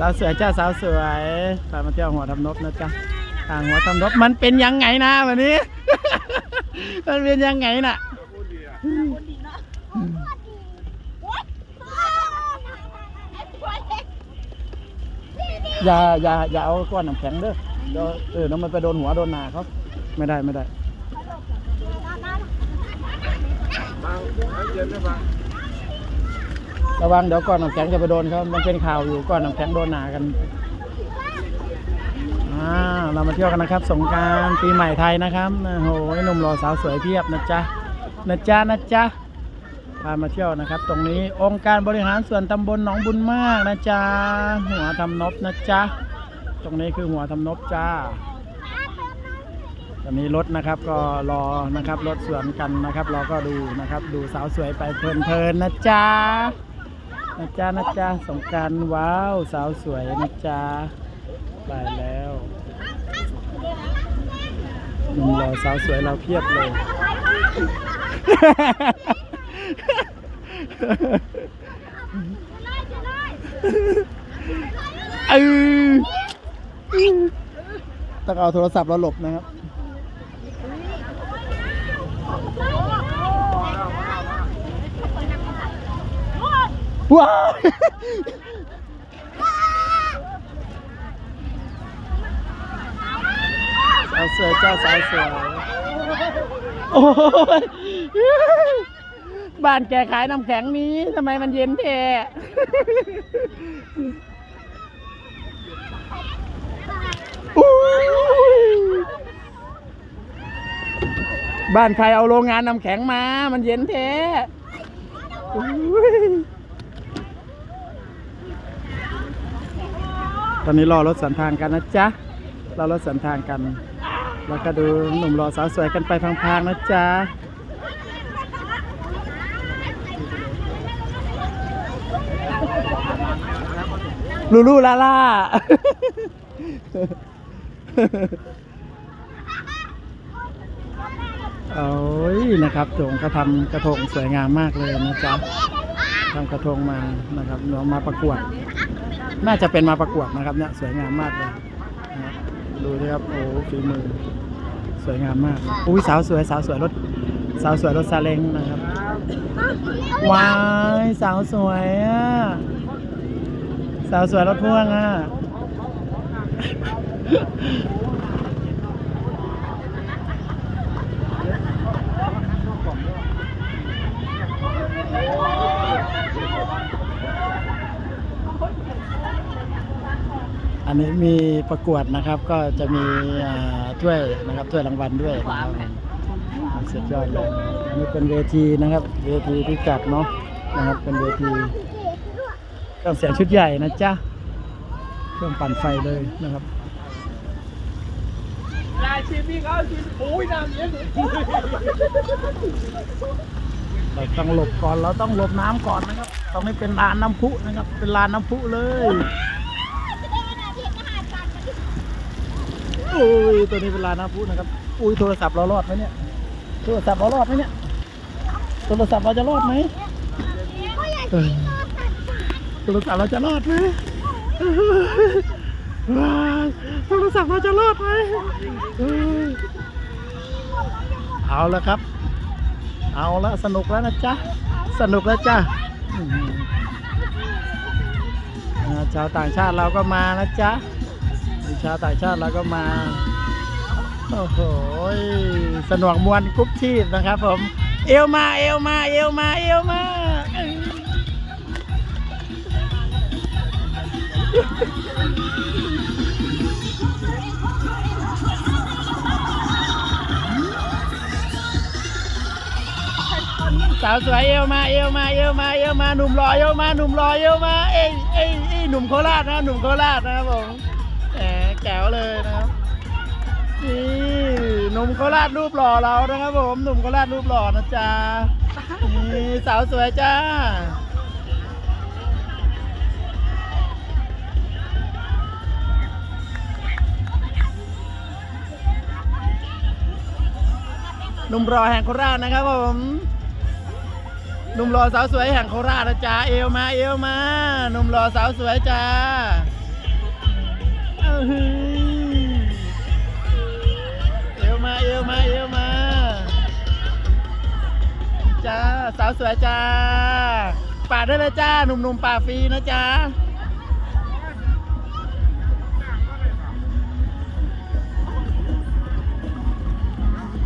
สาวสวยจ้าสาวสวยพามาเที่ยวหัวทำนบนะจ๊ะทางหัวทำนบมันเป็นยังไงนะวันนี้ มันเป็นยังไงน่ะอย่าอย่าอย่าเอาก้อนน้ำแข็งเด้อเดี๋ยวเออน้ำมันไปโดนหัวโดนหนาเขาไม่ได้ไม่ได้บางเย็นนะบาง ระวังเดี๋ยวก้อนน้ำแข็งจะไปโดนเขามันเป็นข่าวอยู่ก้อนน้ำแข็งโดนหนากันเรามาเที่ยวกันนะครับ สงการปีใหม่ไทยนะครับโอ้โหหนุ่มหล่อสาวสวยเพียบนะจ๊ะนะจ๊ะนะจ๊ะพามาเที่ยวนะครับ ตรงนี้องค์การบริหารส่วนตำบลหนองบุญมากนะจ๊ะหัวทำนบนะจ๊ะตรงนี้คือหัวทำนบจ้าตอนนี้รถนะครับก็รอนะครับรถสวนกันนะครับ เราก็ดูนะครับ ดูสาวสวยไปเพลินๆนะจ๊ะ นะจ๊ะนะจ๊ะสงการว้าวสาวสวยนะจ๊ะไปแล้วหนุ่มรอสาวสวยเราเพียบเลย เออต้องเอาโทรศัพท์เราหลบนะครับ ว้าวสาวสวยเจ้าสาวสวยโอ้ยบ้านแกขายน้ำแข็งนี้ทำไมมันเย็นแท้อุ๊ยบ้านใครเอาโรงงานน้ำแข็งมา มันเย็นแท้อุ๊ย ตอนนี้รอรถสันทางกันนะจ๊ะรอรถสันทางกัน แล้วก็ดูหนุ่มรอสาวสวยกันไปพางๆนะจ๊ะลูลูลาล่าโอ้ยนะครับโถงเขาทำกระทงสวยงามมากเลยนะจ๊ะ ทำกระทงมานะครับน้องมาประกวด น่าจะเป็นมาประกวดนะครับเนี่ยสวยงามมากเลยดูดิครับโอ้ฝีมือ สวยงามมากอุ้ยสาวสวยสาวสวยรถสาวสวยรถซาเล้งนะครับว้ายสาวสวยอะสาวสวยรถพ่วงอะ อันนี้มีประกวดนะครับก็จะมีถ้วยนะครับถ้วยรางวัลด้วยครับสุดยอดเลยอันนี้เป็นเวทีนะครับ เวทีที่จัดเนาะนะครับเป็นเวทีเครื่องเสียงชุดใหญ่นะจ๊ะเครื่องปั่นไฟเลยนะครับยายชิมพี่เขาชิมโอ้ยน้ำเย็นเราต้องหลบก่อนเราต้องหลบน้ำก่อนนะครับตรงนี้เป็นลานน้ำพุนะครับ เป็นลานน้ำพุเลย โอ้ยตัวนี้เป็นลาน้ำพุนะครับ อุ้ยโทรศัพท์เรารอดไหมเนี่ย โทรศัพท์เรารอดไหมเนี่ย โทรศัพท์เราจะรอดไหมโทรศัพท์เราจะรอดไหมโทรศัพท์เราจะรอดไหมเอาละครับ เอาละสนุกแล้วนะจ๊ะ สนุกแล้วจ้ะอื้อหืออ่าชาวต่างชาติเราก็มานะจ๊ะ ชาวต่างชาติเราก็มา โอ้โหสนวกมวลกรุ๊ปชีพนะครับผม เอวมาเอวมาเอวมาเอวมาเสาวสวยเอวมาเอวมาเอวมาเอวมาหนุ่มหล่อเอวมาหนุ่มหล่อเอวมาเอ้ยเอ้ยเอ้ยหนุ่มโคราชนะหนุ่มโคราชนะครับผม แหมแจ๋วเลยนะครับนี่หนุ่มโคราชรูปหล่อเรานะครับผมหนุ่มโคราชรูปหล่อนะจ๊ะนี่สาวสวยจ้าหนุ่มรอแห่งโคราชนะครับผมหนุ่มรอสาวสวยแห่งโคราชนะจ๊ะเอวมาเอวมาหนุ่มรอสาวสวยจ้า เอวมาเอวมาเอวมาจ้าสาวสวยจ้าป่าได้เลยจ้าหนุ่มๆป่าฟรีนะจ้า